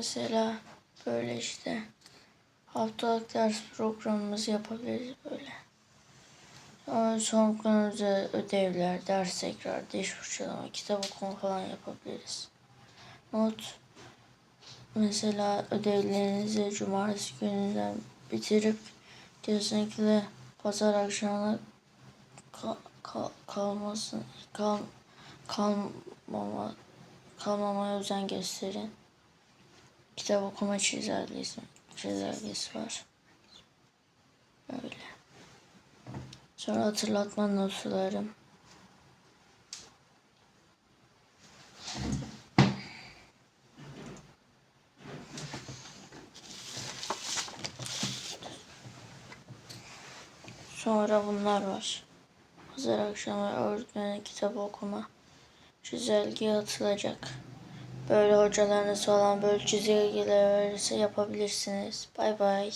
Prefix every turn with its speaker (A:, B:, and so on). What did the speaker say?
A: Mesela böyle işte haftalık ders programımızı yapabiliriz böyle. Sonra son gün özel ödevler, ders tekrar, diş fırçalama, kitap okuma falan yapabiliriz. Not mesela ödevlerinizi cumartesi gününden bitirip kesinlikle pazar akşamına kal, kal, kalmasın kal, kalmama kalmamaya özen gösterin. Kitap okuma çizelgesi, çizelgesi var. Böyle. Sonra hatırlatma notlarım. Sonra bunlar var. Pazar akşamı öğretmenin kitap okuma çizelge atılacak. Böyle hocalarınız falan böyle çizelgeler verirse yapabilirsiniz. Bay bay.